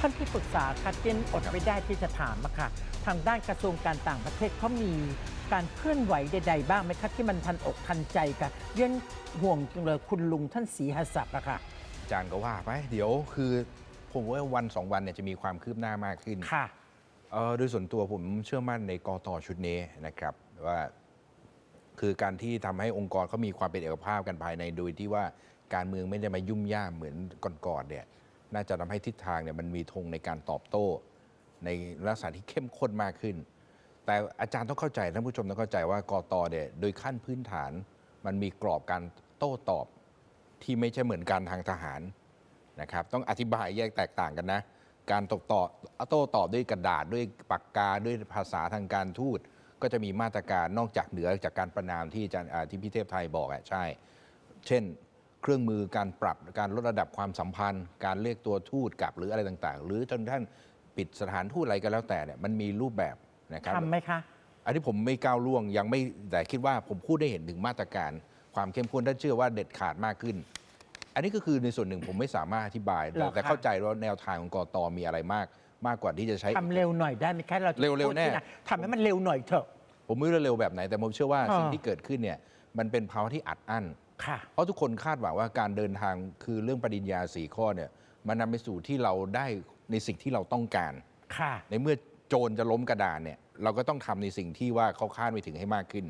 ท่านที่ปรึกษาค่ะเจนอดไม่ได้ที่จะถามอะค่ะ ทางด้านกระทรวงการต่างประเทศเขามีการเคลื่อนไหวใด ๆ บ้างไหมคะที่มันทันอกทันใจค่ะเรียนห่วงจังเลยคุณลุงท่านศรีหศักดิ์อะค่ะ อาจารย์ก็ว่าไปเดี๋ยวคือผมว่าวันสองวันเนี่ยจะมีความคืบหน้ามากขึ้นค่ะ เออโดยส่วนตัวผมเชื่อมั่นในกตชุดนี้นะครับว่า คือการที่ทำให้องค์กรเขามีความเป็นเอกภาพกันภายในโดยที่ว่าการเมืองไม่ได้มายุ่มย่ามเหมือนก่อนๆเนี่ย น่าจะทำให้ทิศทางเนี่ยมันมีธงในการตอบโต้ ในลักษณะที่เข้มข้นมากขึ้น แต่อาจารย์ต้องเข้าใจท่านผู้ชมต้องเข้าใจว่ากตเนี่ยโดยขั้นพื้นฐานมันมีกรอบการโต้ตอบที่ไม่ใช่เหมือนการทางทหารนะครับต้องอธิบายแยกแตกต่างกันนะ การตกต่อโต้ตอบด้วยกระดาษด้วยปากกาด้วยภาษาทางการทูต ก็จะมีมาตรการนอกจากเหนือจากการประนามที่อาจารย์ที่พี่เทพไทยบอกอะใช่ เช่น เครื่องมือการปรับการลดระดับความสัมพันธ์ การเรียกตัวทูตกลับหรืออะไรต่างๆ หรือจนท่านปิดสถานทูตอะไรก็แล้วแต่เนี่ยมันมีรูปแบบนะครับทำไหมคะ อันนี้ผมไม่ก้าวล่วงยังไม่แต่คิดว่าผมพูดได้เห็นถึงมาตรการ ความเข้มข้นถ้าเชื่อว่าเด็ดขาดมากขึ้น อันนี้ก็คือในส่วนหนึ่งผมไม่สามารถอธิบายเหรแต่อคะแต่เข้าใจว่าแนวทางของกตมีอะไรมาก มากกว่าที่จะใช้ทำเร็วหน่อยได้ไหมคะเราจะเร็วๆพูดแน่ที่ไหทำให้มันเร็วหน่อยเถอะ ผมไม่รู้เร็วแบบไหนแต่ผมเชื่อว่าอ่าสิ่งที่เกิดขึ้นเนี่ยมันเป็นภาวะที่อัดอั้นค่ะ เพราะทุกคนคาดหวังว่าการเดินทางคือเรื่องปริญญาสีข้อเนี่ยมันนำไปสู่ที่เราได้ในสิ่งที่เราต้องการค่ะในเมื่อโจรจะล้มกระดานเนี่ยเราก็ต้องทำในสิ่งที่ว่าเขาคาดไม่ถึงให้มากขึ้น